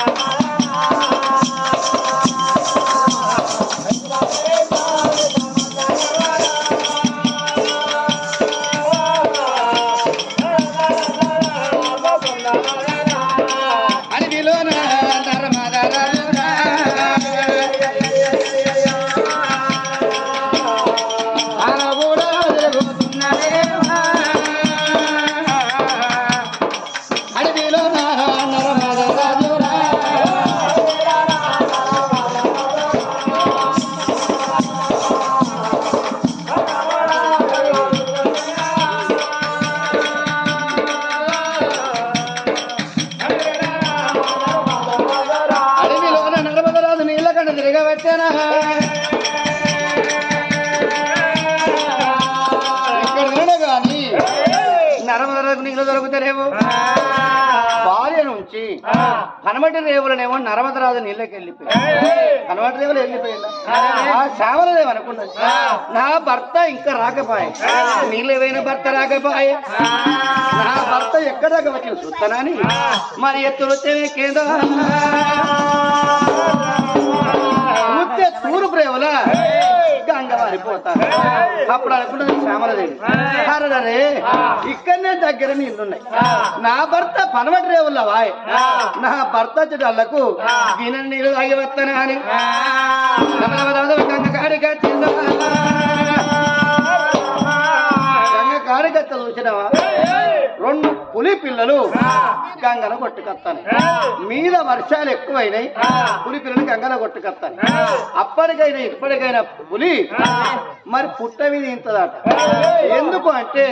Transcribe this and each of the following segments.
అడవిలోన అడవిలోన నీళ్ళ నీళ్ళకంట తిరగబెట్టానా? ఇక్కడ కానీ నర్మదరాజు నీళ్ళు దొరుకుతారేమో? భార్య నుంచి కనమటి రేవులనేమో నర్మదరాజు నీళ్ళకి వెళ్ళిపోయి కనమటి రేవులు వెళ్ళిపోయిందా? శ్యామలదేవి అనుకున్నది నా భర్త ఇంకా రాకపోయే. నీళ్ళు ఏవైనా భర్త రాకపోయే? నా భర్త ఎక్కడ దాకా చూస్తానని మరి ఎత్తులు వచ్చేవే కేంద్ర అప్పుడు అనుకున్నది శ్యామలదేవి అరే ఇక్కడనే దగ్గర నీళ్ళున్నాయి నా భర్త పనవటి రేవుల్లో వాయ్ నా భర్త చెడలకు గిన నీళ్ళు తాగి వస్తాను అని గంగ కాడికి వచ్చిందా రెండు పులి పిల్లలు గంగన కొట్టుకొస్తాను మీద వర్షాలు ఎక్కువైనాయి పులి పిల్లలు గంగన కొట్టుకొస్తాను అప్పటికైనా ఇప్పటికైనా పులి మరి పుట్ట మీద ఇంతదట ఎందుకు అంటే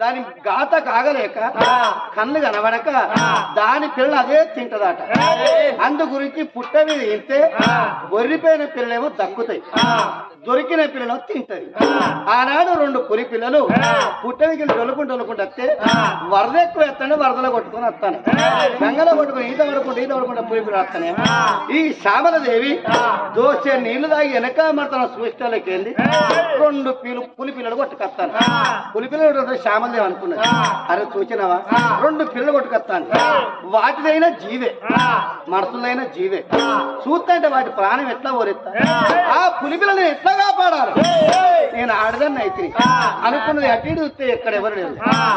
దాని గాత కాగలేక కళ్ళు కనబడక దాని పిల్ల అదే తింటదట. అందు గురించి పుట్ట మీద ఇంతే గొర్రెపోయిన పిల్లలేమో దక్కుతాయి. దొరికిన పిల్లలు తింటది ఆనాడు రెండు పులి పిల్లలు పుట్ట మీద డొలుకుంటూ డొలుకుంటూ వస్తే వరద ఎక్కువ ఎత్తాను వరదలో కొట్టుకొని వస్తాను. గంగలో కొట్టుకొని ఈత పడుకుంటూ ఈత పడుకుంటూ పులి పిల్లలు వస్తానే. ఈ శ్యామలదేవి దోశ నీళ్ళు తాగి వెనక మడతన సృష్టిలోకి వెళ్ళి రెండు పిలు పులి పిల్లలు కొట్టుకొస్తాను. పులి పిల్లలు శ్యామలదేవి అనుకున్నది. అరే చూచినావా? రెండు పిల్లలు కొట్టుకొస్తాను. వాటిదైనా జీవే. మనుషులైన జీవే. చూస్తుంటే వాటి ప్రాణం ఎట్లా ఓరెత్తా? ఆ. పులి పిల్లని ఎట్లా కాపాడాలి నేను ఆడదాన్ని అయితే అనుకున్నది అటు చూస్తే ఎక్కడ ఎవరు లేదు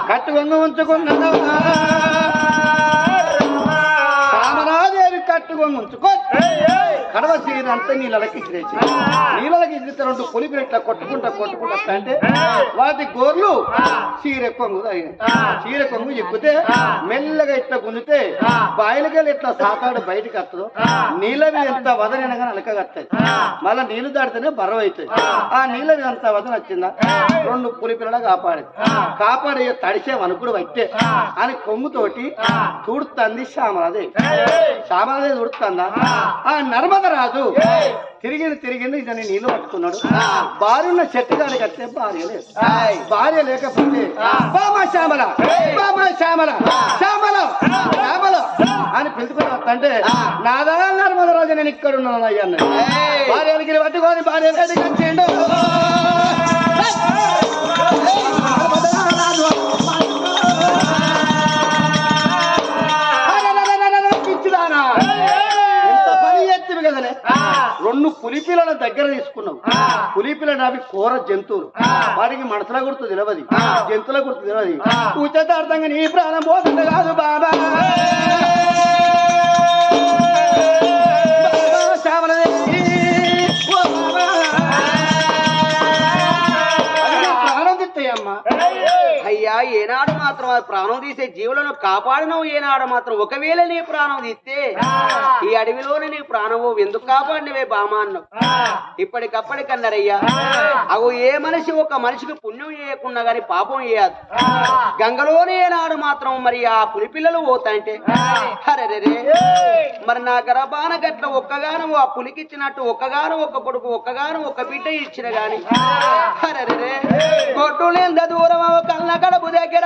కట్టు వంగ ఉంచుకున్నా కట్టుకొని ఉంచుకో కడవ అంతా నీళ్ళకి ఇచ్చిరేసి నీళ్ళకి ఇచ్చితే రెండు పొలిపి ఇట్లా కొట్టుకుంటా కొట్టుకుంటా అంటే వాటి గోర్లు చీర కొంగు చీర కొంగు ఎక్కుతే మెల్లగా ఇట్లా గుంజితే బాయిలకెళ్ళి ఇట్లా సాతాడు బయటికి వస్తుందో నీళ్ళ మీద ఎంత వదనగా అలకగత్తది మళ్ళా నీళ్ళు దాడితేనే బరవ అవుతుంది ఆ. నీళ్ళ మీద అంత వదన వచ్చిందా? రెండు పులి పిల్లలు కాపాడేది కాపాడే తడిసే వనుకుడు వచ్చే అని కొమ్ముతోటి తుడుతుంది శ్యామలాదేవి. శ్యామలాదేవి తుడుతుందా ఆ. నర్మదరాజు తిరిగింది తిరిగింది ఇతని నీళ్ళు పట్టుకున్నాడు. భార్య ఉన్న చెట్టు కాడికి వస్తే భార్య లేదు. భార్య లేకపోతే బామా శ్యామల. బామా శ్యామల. శ్యామల. శ్యామల. అని పిలుచుకుని వస్తుంటే నాదా నర్మదరాజు నేను ఇక్కడ ఉన్నాను అయ్యా. భార్యలకి పట్టుకొని భార్య బయటకు వచ్చిండు ఎంత పని చేస్తుంది కదనే? రెండు పులిపిల్లల దగ్గర తీసుకున్నావు. పులిపిల్లలు అవి కూర జంతువులు. వాటికి మనసుల గుర్తు తెలియదు జంతువుల గుర్తు తెలియదు ఉచితార్థంగా నీ ప్రాణం పోతుంది కాదు బాబా. అయ్యా ఏనాడు మాత్రం ఆ ప్రాణం తీసే జీవులను కాపాడినవు ఏనాడు మాత్రం. ఒకవేళ నీ ప్రాణం తీస్తే ఈ అడవిలోనే నీ ప్రాణము. ఎందుకు కాపాడినవే బామా అన్నావు ఇప్పటికప్పటికన్నారయ్యా. అవు ఏ మనిషి ఒక మనిషికి పుణ్యం చేయకుండా గాని పాపం చేయదు. గంగలోనే ఏనాడు మాత్రం మరి ఆ పులిపిల్లలు పోతాయంటే? అరెరే మరి నా గర్భాన గట్ల ఒక్కగాను ఆ పులికి ఇచ్చినట్టు ఒక్కగాను ఒక్క కొడుకు ఒక్కగాను ఒక్క బిడ్డ ఇచ్చిన గాని? అరెరే కొట్టు లేంద దూరం అవ కళ్ళ కడుపు దగ్గర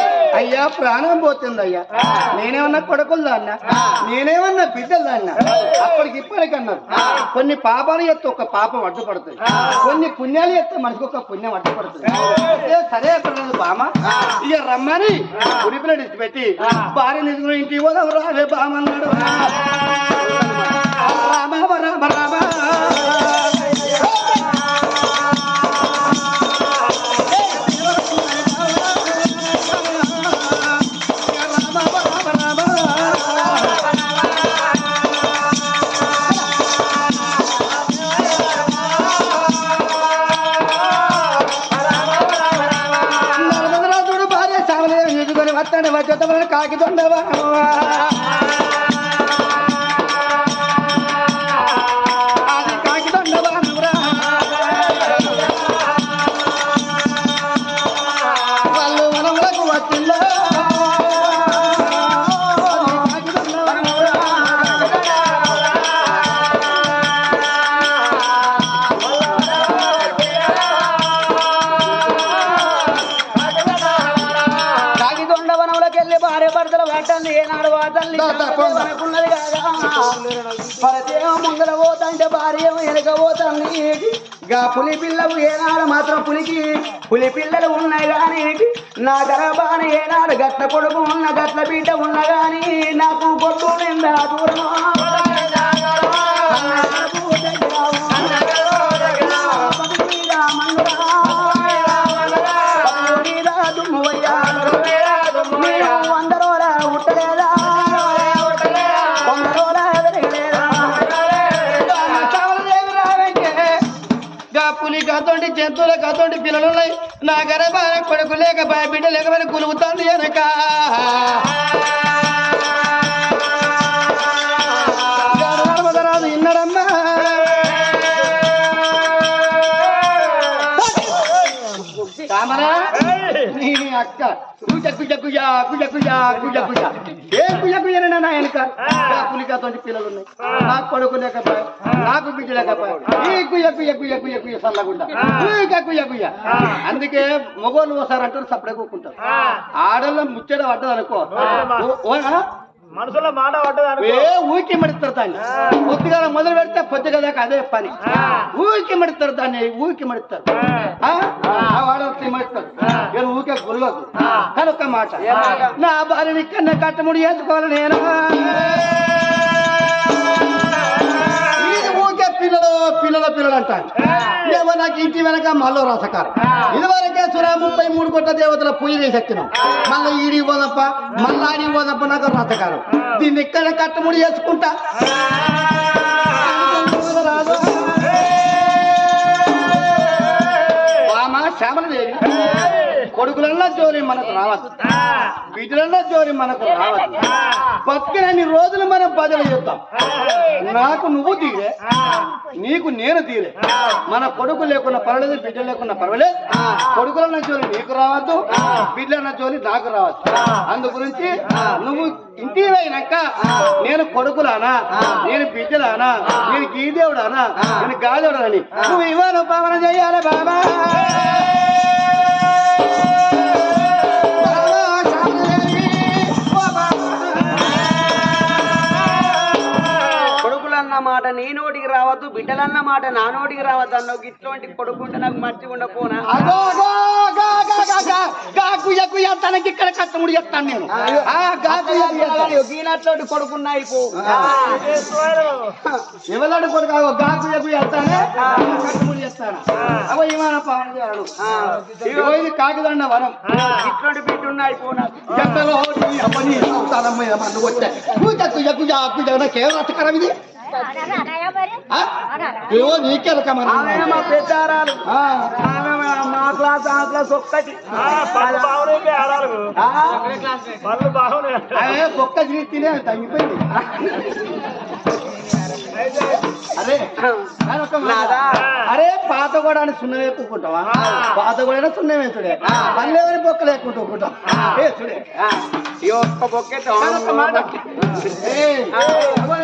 అయ్యా ప్రాణం పోతుంది అయ్యా నేనేమన్నా కొడుకులు దాన్నా? నేనేమన్నా బిడ్డలు దాన్నా? అప్పటికి ఇప్పటికి అన్నారు కొన్ని పాపాలు ఎత్తే ఒక పాపం అడ్డుపడుతుంది కొన్ని పుణ్యాలు ఎత్తే మనసుకు ఒక పుణ్యం అడ్డుపడుతుంది సరే అప్పుడు బామ ఇక రమ్మని ఉడిపిలో పెట్టి భార్య నిధులు ఇంటికి పోదాం రావే బామ అన్నాడు. రామ రామ రామ. కాకి దొండవా? దా, అనుకున్నది కాదా? ముందర పోతాంటే భార్య ఏమో వెనక పోతాంది గా పులి పిల్లలు ఏనాడు మాత్రం పులికి పులి పిల్లలు ఉన్నాయి గాని నా గర్భాన ఏనాడు గట్ల కొడుకు ఉన్న గట్ల బిడ్డ ఉన్న కానీ నాకు కొట్టు నిందా దూరమా? కాతోటి జంతువుల కాతోటి పిల్లలు ఉన్నాయి నా గర్భాన కొడుకు లేక బిడ్డ లేకపోయినా కులుగుతాంది వెనక అక్క. కుజ కుజ కుజ కుజ కుజ కుజ కుజ. ఏ వెనక? కాతోటి పిల్లలు ఉన్నాయి నాకు కొడుకు లేకపోయా? నాకు బిడ్డ లేకపోయా? ఈ కుయ్య కుయ్య కుయ్య కుయ్య కుయ్య సల్లగుండా. కుయ్య కుయ్య కుయ్య అందుకే మొగోళ్ళు ఒకసారి అంటారు సపడే కూకుంటారు. ఆడల్లో ముచ్చట పడ్డది అనుకో? మనసులో మాట పడ్డది ఏ ఊరికి మడిస్తారు దాన్ని. పొద్దుగా మొదలు పెడితే పొద్దుగా దాకా అదే పని. ఊరికి మడిస్తారు దాన్ని ఊరికి మడిస్తారు వాడొచ్చి మడిస్తారు నేను ఊకే గుల్లదు కానీ ఒక్క మాట. నా భార్యని కన్నా కట్టముడి వేసుకోవాలి నేను. ఊకే పిల్లలు పిల్లల పిల్లలు అంటాను ఏమో నాకు ఇంటి వెనక మల్లో రాసకారం. ఇదివరకే సురా ముప్పై మూడు కోట్ల దేవతల పూజ చేసి వచ్చినాం మళ్ళీ ఈడి పోదప్ప మళ్ళీ ఆడి పోదప్ప నాకు రాసకారం. దీన్ని ఇక్కడ కట్టముడి చేసుకుంటా. శ్యామలదేవి కొడుకులన్నా జోలి మనకు రావద్దు. బిడ్డలన్నా జోలి మనకు రావద్దు. బతికినన్ని రోజులు మనం బదులు చేద్దాం. నాకు నువ్వు తీరే నీకు నేను తీరే. మన కొడుకు లేకున్నా పర్వాలేదు బిడ్డ లేకున్నా పర్వాలేదు. కొడుకులన్న జోలి నీకు రావద్దు బిడ్డలన్న జోలి నాకు రావద్దు. అందు గురించి నువ్వు ఇంటికి పోయినాక నేను కొడుకులానా నేను బిడ్డలానా నేను గీదేవుడానా నేను గాదేవుడాని నువ్వు ఇవ్వను పవన చెయ్యాలి బాబా బాబా, మాట నీ నోటికి రావద్దు బిడ్డలన్న మాట నా నోటికి రావద్దు అన్నావు ఇటువంటి కొడుకుంటే నాకు మర్చి ఉండపోనా తనకి ఇక్కడ కట్టముడి చెప్తాను నేను. గీనట్లోటి ఎవలాడు కొడుకు? అగో, గా కుయ్య కుయ్య చెప్తానే కట్టముడి చేస్తాను? అగో ఇవాన పవన చేయాలి. ఇగో ఇది కాకిదండ వనం. ఇటువంటి బిడ్డ ఉన్నాయి పో నాకు ఎక్కలో నీ అమ్మని అవతారం మీద మందు వచ్చా కుయ్య కుయ్య కుయ్య కుయ్య నాకేం రసకరం ఇది? ఏవో నీకే రకమని ఆమె మా పెద్దారాలు. ఆ. ఆమె మా- క్లాస్ ఆ క్లాస్ ఒక్కటి. కుక్క తిని తినే తగ్గిపోయింది అరే. నాదా? అరే పాత కూడా సున్నం వేపుకుంటావా? పాత కూడా సున్నం వేసుడే. బొక్క ఈ ఒక్క. ఏయ్, ఎవరు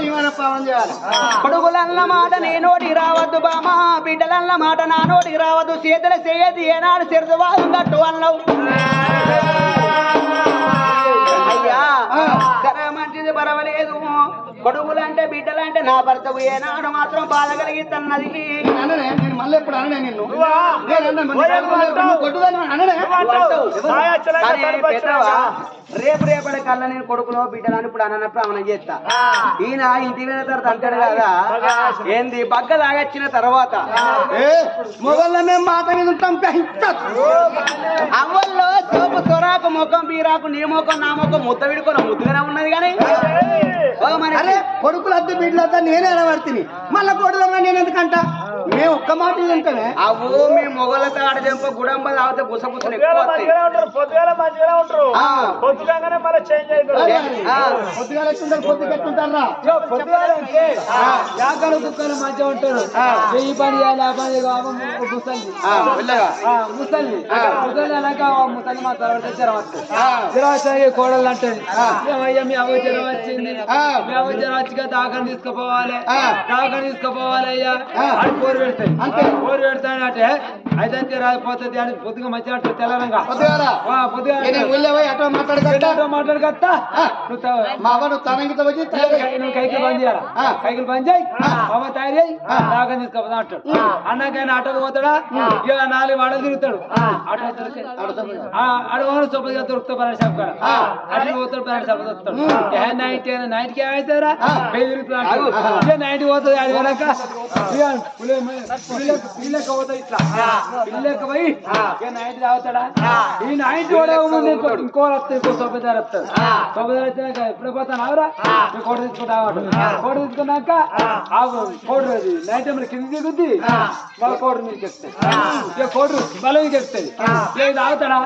చేయాలి? కొడుకులన్న మాట నీ నోటికి రావద్దు బామా. బిడ్డలన్న మాట నా నోటికి రావద్దు. చేతుల చేయది ఏనాడు చెరుదువాదు గట్టు అన్నావు. అయ్యా. సరే మంచిది పర్వాలేదు. కొడుకులంటే బిడ్డలంటే నా భర్తకు ఏనాడు మాత్రం బాధ కలిగిస్తున్నది. మళ్ళీ ఎప్పుడు అననే? నిన్ను రేపు రేపటి కల్లా నేను కొడుకులో బిడ్డలని ఇప్పుడు అన్న ప్రమాణం చేస్తా. ఈయన ఇంటి మీద తర్వాత అంటాడు కదా. ఏంది? బగ్గ తాగొచ్చిన తర్వాత. మొగళ్ళ మేము మాట మీద ఉంటాం. అవ్వల్లో సోపు సొరాకు ముఖం బీరాకు నీ ముఖం నా ముఖం ముద్ద విడుకొని ముద్దుగానే ఉన్నది కానీ. ఓ మరి అరే కొడుకులు అద్దు బిడ్డలు అద్దా నేనే అనబడుతుంది. మళ్ళా కొడుదమ్మా నేను ఎందుకంట? మేము ఒక్క మాట ఉంటామే అవ్వు మీ మొగలతో ఆడ చెంప గుడంబ తాగితే గుసగుసలు ఎక్కువ పొద్దుగాల మంచిగానే ఉంటారు. పొద్దుగానే మళ్ళీ చేంజ్ పొద్దుగా ఎట్టుంటారా పొద్దుగాల అంటే యాకలు కుక్కలు మంచిగా ఉంటారు. ఈ పని చేయాలి ఆ పని చేయాలి ముసలి. ముసలి. ముసలి అనక ముసలి మా తర్వాత జ్వరం వస్తుంది జ్వరం కోడలు అంటది ఏమయ్యా మీ అవ్వ జ్వరం వచ్చింది. ఆ. మీ అవ్వ జ్వరం వచ్చిగా దాకాని తీసుకుపోవాలి. ఆ. దాకాని తీసుకుపోవాలి అయ్యా. ఆ. కోరు పెడతాయి అంతే. కోరు పెడతాడంటే అయితే రాకపోతుంది అని పొద్దుగా పోయి అటో మాట్లాడగట్టా మాట్లాడగత్తా మా అవ్వ నువ్వు తనంగిత వచ్చి నువ్వు కైకిలు బంద్ చేయాలా. కైకిలు బంద్ చేయి. బాబా తయారు చేయి. దాకా తీసుకోపోతా అంటాడు. అన్నాకైనా ఆటోకి పోతాడా? ఇక నాలుగు వాడలు తిరుగుతాడు. ఆటో అడగను సొప్పదిగా దొరుకుతావు పరాడు షాప్ కాడ అటు పోతాడు పరాడు షాప్ దొరుకుతాడు ఏ నైట్ నైట్కి ఏమైతారా వెయ్యి పోతుంది అది పులి- పిల్లక పోతాయి ఇట్లా. పిల్లక పోయి నైట్ తాగుతాడా ఈ నైట్ కూడా ముందు ఇంకో వస్తాయి ఇంకో సొప్పదారు వస్తాడు సొప్పదారు వచ్చినాక ఎప్పుడు పోతాను అవరా ఈ కోట తీసుకుంటా కోట తీసుకున్నాక ఆ. కోడు నైట్ టైం కింద దిగుద్ది? మళ్ళీ కోడు ఎక్కుతాయి ఇక కోడు ఎక్కుతుంది ఇక ఇది తాగుతాడా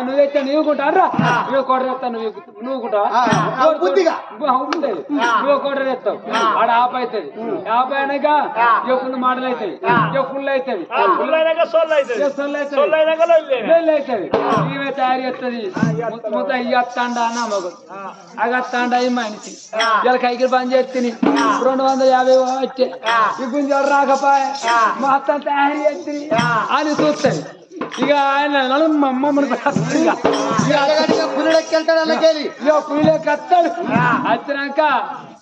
నువ్వు ఎత్తా నువ్వు కుంటారా నువ్వు కోట ఎత్తా నువ్వు నువ్వు. ఉంటుంది నువ్వు కోట ఎత్తావు. ఆడ ఆప్ అవుతుంది ఆప్ అయినాక ఇక ఫుల్ మాటలు అవుతుంది ఫుల్ ఇక సొల్లు అవుతుంది అవుతుంది ఈమె తయారు చేస్తుంది ముద్ద ఇయ్యత్తాండా అన్న మగడు అగత్తాండా ఈ మనిషి. ఇలా కైకి పని చేస్తుంది రెండు వందల యాభై వచ్చే. గుంజాడు రాకపోయే. మా అత్త తయారు చేస్తుంది అని చూస్తుంది ఇక ఆయన నన్ను మా అమ్మమ్మని కొట్టేస్తుంది ఇక. ఈ అడగడిగా పురుడెక్కి వెళ్తాడు అలాగేది ఇక పులిలే కత్తాడు వచ్చినాక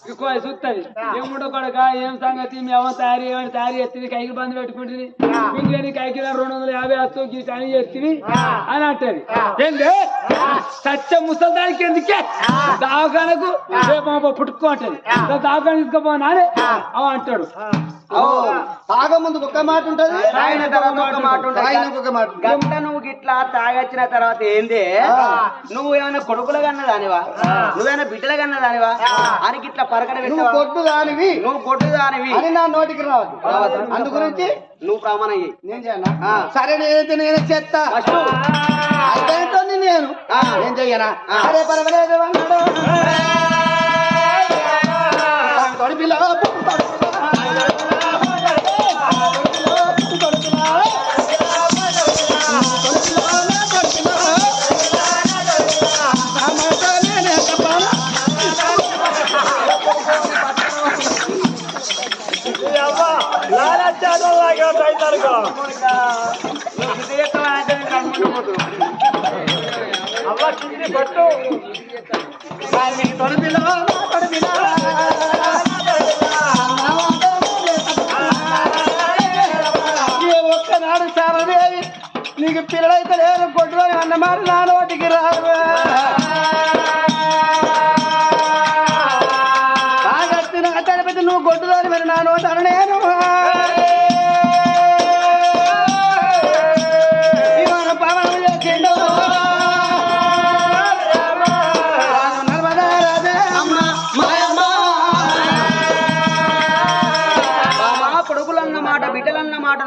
చూస్తుంది ఏముండో కొడక ఏం సంగతి? మీ అమ్మ తయారు ఏమని తయారు చేస్తుంది? కైకి బంద్ పెట్టుకుంటుంది. కుంజని కైకి రెండు వందల యాభై వస్తూ గీత అని చేస్తుంది అని అంటది. ఏంది? సత్య ముసల్దానికి ఎందుకే? దావకానకు రేపు పుట్టుకో అంటది. దావకాన తీసుకోపో నానే అవ అంటాడు. తాగ ముందు ఒక మాట ఉంటది? తాగిన తర్వాత ఒక మాట ఉంటుంది. తాగినాక ఒక మాట ఉంటది. గంట నువ్వు గిట్లా తాగొచ్చిన తర్వాత ఏంది? నువ్వు ఏమైనా కొడుకుల కన్నా దానివా నువ్వేమైనా బిడ్డల కన్నా దానివా అని గిట్లా నువ్వు కొట్టు దానివి నువ్వు కొట్టు దానివి అని నా నోటికి రావద్దు అందు గురించి నువ్వు ప్రమాణం నేను చేయనా. సరే నేనైతే నేనే చేస్తా. నేను. నేను చెయ్యనా. అరే పర్వాలేదు అవ్వ కింది పట్టు. ఒక్కనాడు నీకు పిల్లలైతే లేదు కొట్టుకొని అన్నమాట నా నోటికి రాదు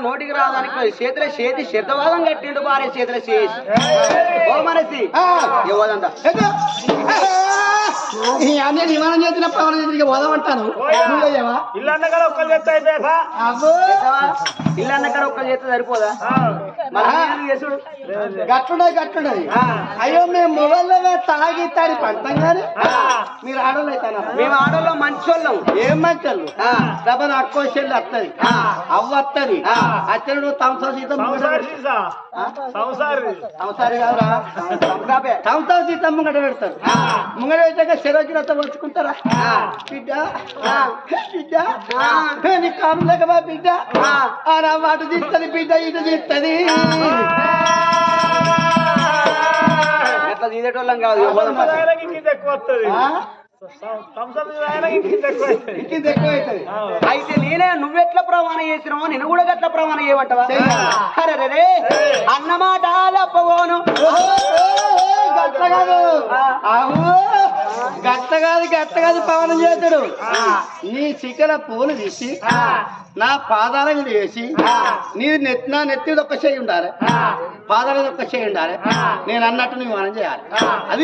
నోటికి రాదానికి చేతుల చేతి శబ్దవాదం కట్టిండు భార్య చేతుల చేసి. ఓ మనసి. ఇవ్వదంట? అన్నీ విమానం చేసిన పవన్ చేసిన పోదామంటాను ఇల్లు అన్న కదా ఒక్కరు చెప్తా అయిపోయా అబ్బో. ఇల్లు అన్నక్కడ ఒక్క చేస్తే సరిపోదా? గట్లున్నది గట్లున్నది అయ్యో మేము మొబైల్లో తాగి తాడి పంటాం కానీ మీరు ఆడోళ్ళు మేము ఆడోళ్ళం మంచోళ్ళం. ఏం మంచాలు ఆ. డబ్బా అక్కో చెల్లి వస్తుంది అవ్వ వస్తుంది అచ్చడు తమసా సీతం. సంసారి. సీసా సంసారి సీతం ముంగట పెడతారు. ముంగట పెట్టాక చెరోకినంత వచ్చుకుంటారా బిడ్డ. బిడ్డ. నీ కాను లేక బా బిడ్డ. మాట తీస్తుంది బిడ్డ ఇటు తీస్తుంది. తీసేటోళ్ళం కాదు అయితే నేనే నువ్వెట్లా ప్రమాణం చేసినావో నేను కూడా గట్ల ప్రమాణం చేయమంటావా? చెయ్యాలి. అరే రే అన్నమాట తప్పబోను గట్ల కాదు. గట్ల కాదు గట్ల కాదు పవనం చేతుడు. నీ చికెల పూలు తీసి నా పాదాల మీద వేసి నీ నెత్తి నా నెత్తి ఒక్క చేయి ఉండాలి. పాదాల మీద ఒక్క చేయి ఉండాలి. నేను అన్నట్టు నువ్వు మనం చేయాలి. అది